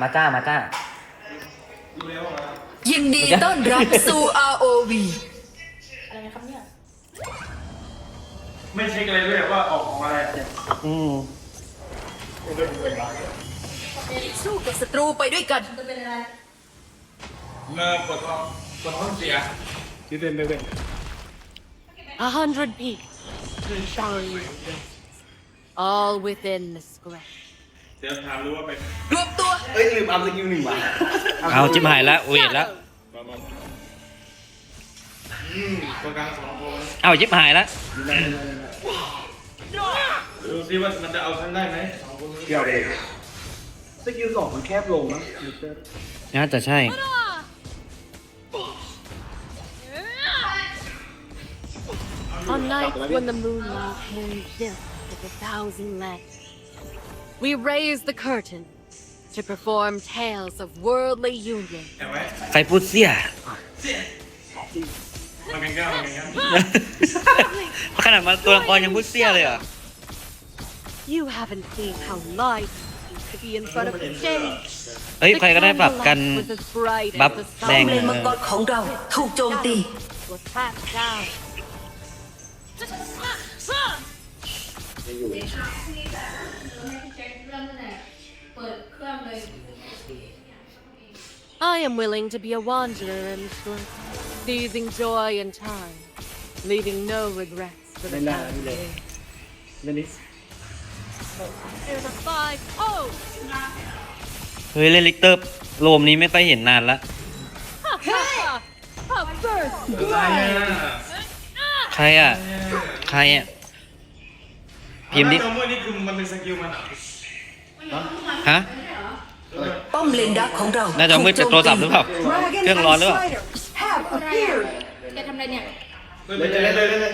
มาจ้ามาจ้า ยินดีต้อนรับสู่ ROV อะไรนะครับเนี่ย ไม่เช็คอะไรด้วยว่าออกของอะไรอืมสู้กับศัตรูไปด้วยกันจะเป็นอะไรเมื่อกดท้องกดท้องเสีย A hundred people. All within the square. เดี๋ยวถามรู้ว่าไปรวมตัวเอ้ยลืมอัพสกิลหนึ่งว่ะเอาจิบหายแล้วเวทแล้วอืมตัวกลางสองคนเอาจิบหายแล้วดูซิว่ามันจะเอาฉันได้ไหมสองคนนี้เกี่ยวเลยสกิลสองมันแคบลงนะลิเตอร์น่าจะใช่ On nights when the moonlight hangs dim with a thousand lamps, we raise the curtain to perform tales of worldly union. เห็นไหม ใครพูดเสีย มากันแก้วมากันแก้ว ขนาดมาตัวละครยังพูดเสียเลยเหรอ่ะ You haven't seen how light used to be in front of the stage. เฮ้ย ใครก็ได้ปรับกัน candlelight was as bright as บัฟ the แดง sun เลนมังกรของเราถูกโจมตี was passed down. เปิดเครื่องเลย I am willing to be a wanderer in this world, seizing joy in time, leaving no regrets for the coming days. เล่นนี้ There's a five. Oh! เฮ้ยเล่นลิกเตอร์โลมนี้ไม่ค่อยเห็นนานละ Ha ha ha! A first อะไรอะใครอะ ใครอะ พิมพ์ดิตัวมือนี่คือมันเป็นสกิลมันอะ ฮะ ป้อมเลนดักของเราน่าจะมืดจากโทรศัพท์หรือเปล่า เครื่องร้อนหรือเปล่า แกทำอะไรเนี่ย เล่นเลยเล่นเลยเล่นเลย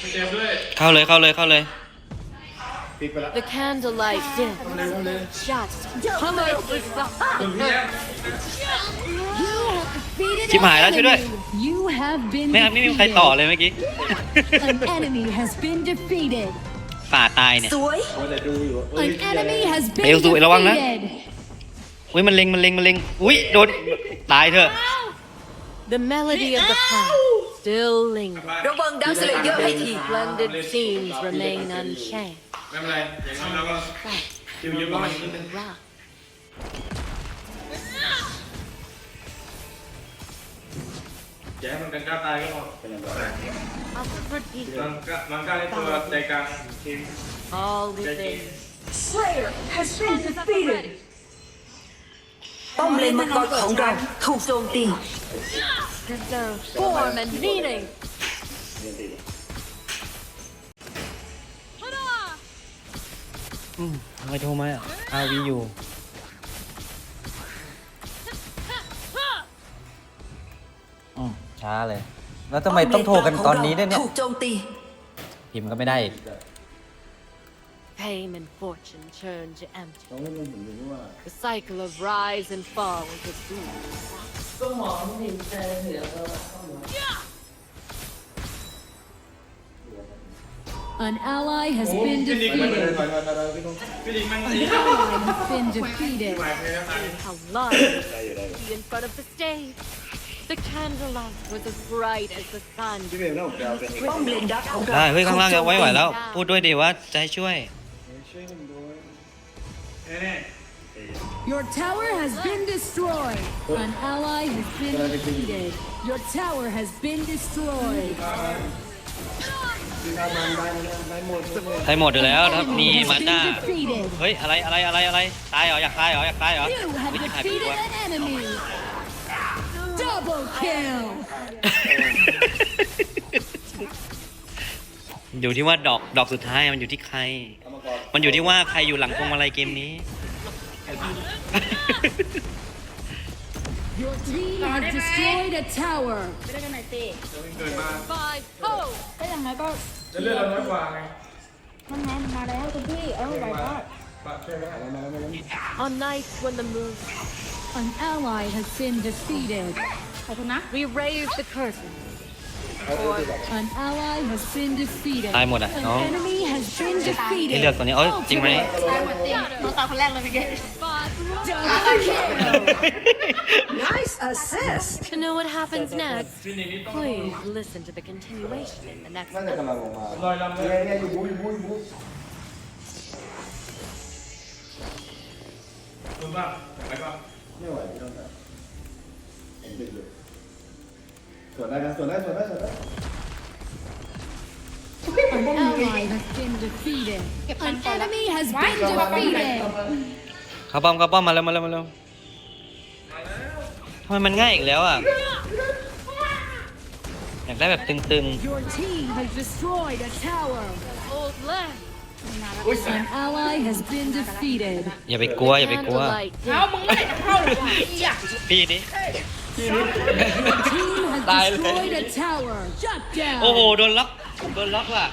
ไปเจ็บด้วยเข้าเลยเข้าเลยเข้าเลย ปิดไปแล้ว The candlelight dim. Just come out with the คุณพี่แอมชิบหายแล้วช่วยด้วย You have been ไม่ครับไม่มีใครต่อเลยเมื่อกี้ An enemy has been defeated. ฝ่าตายเนี่ย สวยว่าแต่ดูอยู่เอ้ย An enemy has เอล been ซูระวังนะ defeated. อุ้ยมันเล็งมันเล็งมันเล็งอุ้ยโดนตายเถอะ The melody of the past still lingers. ระวังดักสเลเยอร์ให้ที Splendid scenes remain unchanged. ไม่เป็นไรอย่างนั้นเราก็คิวเยอะกว่ามันนิดนึง Rock. อย่าให้มันกันกล้าตายก็พอ A hundred people, หลังกล้าหลังกล้าในตัวใจกลางทีม all ใจจริง within. ป้อมเลนมังกรของเราถูกโจมตี Deserve form and meaning. อืมทำไมโท ช้าเลย แล้วทำไมต้องโทรกันตอนนี้ด้วยเนี่ย ถูกโจมตี พิมพ์ก็ไม่ได้อีก Fame and fortune turn to empty. น้องเล่นผมดูว่า The cycle of rise and fall is a boon. An ally has โอ้ been พี่ดิ๊กมัน defeated. ถอยมาถอยมาพี่ต้องพี่ดิ๊กมัน An ally has been defeated. หมายเพลงตาย How large be in front of the stage. The candlelight was as bright as the sun. พี่เบลน่าผมจะเอาไปให้ป้อมเลนดักของเราได้เฮ้ยข้างล่างถูจะกโจมไว้ไหวตีแล้ว พูดด้วยดีว่าจะให้ช่วย ช่วยหนึ่งด้วยแน่ Your tower has been destroyed. An ally has been defeated. Your tower has been destroyed. พี่ทำมันได้มันได้หมดได้หมดใครหมดอยู่แล้วถ้ามี Enemy has มา been ด้า defeated. เฮ้ย อะไรอะไรอะไรอะไร ตายเหรอ อยากตายเหรอ อยากตายเหรอ You have วิธีถ่ายไปดู defeated วะ an enemy. Double kill. อยู่ที่ว่าดอกดอกสุดท้ายมันอยู่ที่ใครเอามาก่อนมันอยู่ที่ว่าใครอยู่หลังพวงมาลัยเกมนี้ Your team has destroyed a tower. ไปด้วยกันหน่อยสิเกิดมา Five, oh! ก็อย่างน้อยก็จะเลือดเราน้อยกว่าไงมันมามันมาแล้วคุณพี่ เออไหวก็ปะช่วยไม่ได้มาแล้วมาแล้ว On nights when the moon, An ally has been defeated. ขอบคุณนะ we raise the curtain An ally has been defeated. ตายหมดอ่ะ An น้อง enemy has been ที่เลือก defeated. ตัวนี้เอ้ยจริงไหม ตายหมดจริงน้องตายคนแรกเลยเมื่อกี้ Double kill. Nice assist To know what happens next, please listen to the continuation in the next น่าจะกำลังลงมา ลอยลำเล เนี่ย ยเนี่ยอยู่บูอยู่บูอยู่บู คุณบ้าง defeated. An enemy has been defeated. เข้าป้อมเข้าป้อมมาแล้วมาแล้วมาแล้วทำไมมันง่ายอีกแล้วอะอยากได้แบบตึง Your team has destroyed a tower. old land. An ally has been defeated. ๆ อย่าไปกลัวอย่าไปกลัว Candlelight เอ้ามึงไม่ได้จะเข้าหรอวะไอ้เหี้ยพี่นี่ Team has Dai lên. destroyed a tower. Shut โอ้โห down. โดนล็อกโดนล็อกว่ะ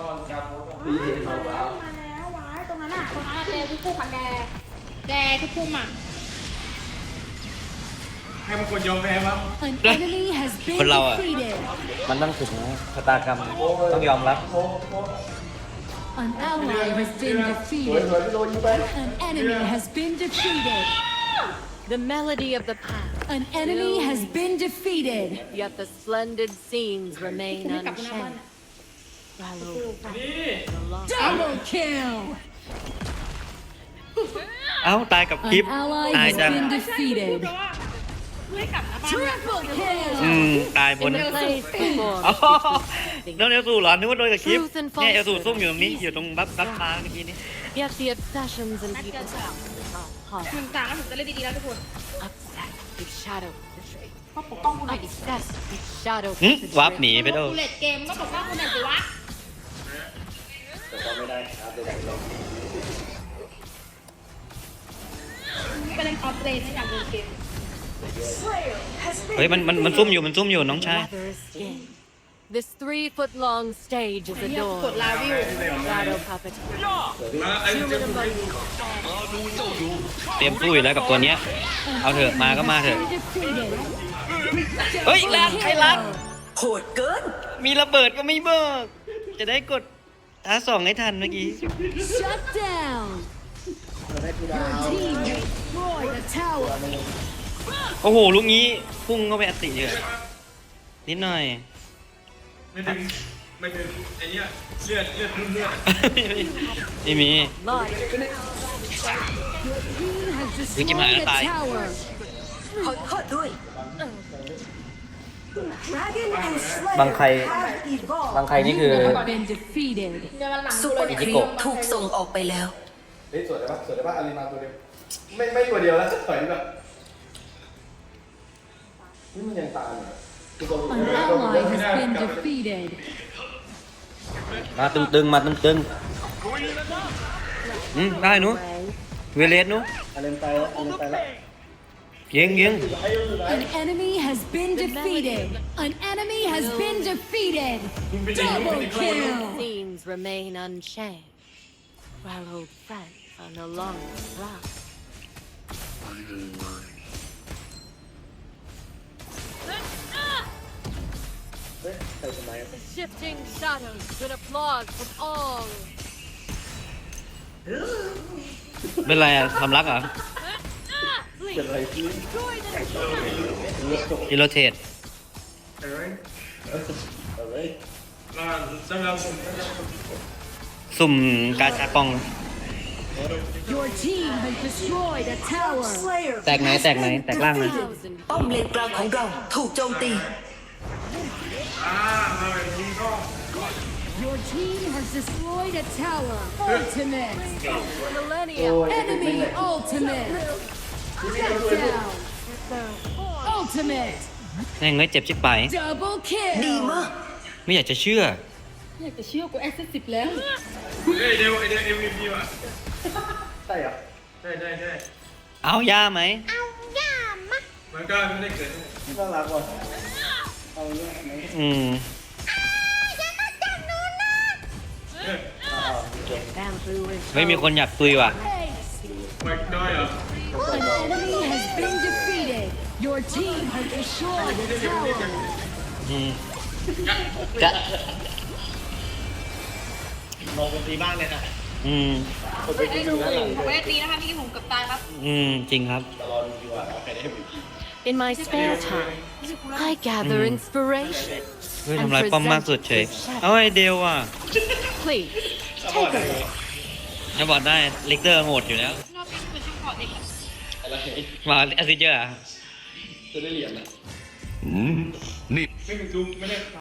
มาแล้ววายตรงนั้นอะตรงนั้นอะแดทุกคู่ค่ะแดแดทุกคู่อะให้มันคนยอมแพ้มั้ง An enemy has been คนเราอะ defeated. มันต้องถึงชะตากรรมต้องยอมรับ An ally has been สวยส defeated. วยพี่โดนยิงไป An enemy has been defeated. The melody of the past, An enemy has been defeated. yet the splendid scenes remain ไม่กลับไปหน้าบ้าน unchanged. Follow the long Double kill. เอ้าตายกับคลิป An ally ตาย has จัง been defeated. ไม่กลับหน้าบ้าน Triple kill. อืมตายบน in the place before อ๋อ the โดนเอลสูเหรอนึกว่าโดนกับคลิป Truth and เนี่ยเอลสู falsehood ซุ่มอยู่ตรงนี้ อยู่ตรงบัฟบัฟฟ้าเมื่อกี้นี้ Yet the obsessions and people's heart หนึ่งต่างแล้วผมจะเล่นดีๆแล้วทุกคน obsessed with shadow betrayal. ก็ปกป้องกูหน่อยดิ Obsessed with shadow หึ betrayal. วับหนีไปโดกูเลดเกมก็ปกป้องกูหน่อยสิวะแต่ ก็ไม่ได้ครับเดี๋ยวเราไปเล่นออฟเลนนะอยากเล่นเกมเฮ้ยมันมันมันซุ่มอยู่มันซุ่มอยู่น้องชาย Weather is king. This three-foot-long stage is กด adorned ลาวิว by shadow puppet. มาไอ้เจ้าเตรียมสู้อยู่แล้วกับตัวเนี้ย เอาเถอะมาก็มาเถอะ Been defeated. เฮ้ยลัดใครลัดโหดเกิน มีระเบิดก็ไม่เบิก จะได้กด ท้าสองให้ทันเมื่อกี้ Shut down. เราได้กูดาว Team destroyed a tower. โอ้โห ลูกนี้พุ่งเข้าไปอัดติเลยนิดหน่อย ไม่ถึงไม่ถึงไอ้เนี้ยเลือดเลือดรุ่นเลือดไม่มี Light. Team has Wiki destroyed Mara a tayo. tower. ขอโทษด้วย บางใคร บางใครนี่คือ You have been defeated. เดี๋ยววันหลังซุปกูเปอเลยร์เนี่ยครีปถูกส่งออกไปแล้ว เฮ้ยสวยได้ปะสวยได้ปะอารีมาตัวเดียว ไม่ไม่ตัวเดียวแล้วถอยดีกว่านี่มันยังตามอยู่ทุกคน An ally has been defeated. มาตึงๆมาตึงๆอืมได้หนูเวเลสหนูอารีไปแล้วอารีไปแล้ว ยิงยิง An enemy has been defeated. An enemy has been defeated. Double kill. Scenes remain unchanged. While old friends are no longer around. เฮ้ยใครทำไม The shifting shadows with applause from all. เป็นไรอะทำรักเหรอ เป็นอะไรที่อิโรเทตเอ้ยอะไรมาสำหรับผมสุ่มกาชาปอง Your team has destroyed a tower. แตกไหนแตกไหนแตกล่างไหน Thousand ป้อมเลนกลางของเราถูกโจมตีอ่ามาแบบนี้ก็ Your team has destroyed a tower. Ultimate. millennia. Enemy ultimate. Shut down. Ultimate. แม่งเงยเจ็บชิบไป Double ดี kill. มากไม่อยากจะเชื่อ อยากจะเชื่อกูแอสซิสสิบแล้ว เอ้ยเดี๋ยวไอเดี๋ยว MVP ว่ะใช่เหรอได้ได้ได้เอาย่าไหม มันก็ไม่ได้เกิดน่ารักว่ะเอาเนี่ยไหนอืม เอ้ย Bamboo is เฮ้ยมีคนอยากตุยว่ะไม่ได้ destroyed a tower. อืมกะกะลองกันตีบ้างเลยนะอืมคนไปดูนะผมไม่ได้ตีนะคะพี่ผมเกับตายครับอืม จริงครับ รอดูดีกว่าว่าใครได้ MVP In my spare time, I gather inspiration. เฮ้ยทำลายป้อมมากสุดเฉย เอาไอเดลอะ Please, take a look. จะบอกได้ลิกเตอร์โหดอยู่แล้วรอบนี้เป็นช่วงก่อนเด็กอะอะไรมาแอสซิเจอร์อะ จะได้เหรียญนะ ไม่เป็นดูไม่ได้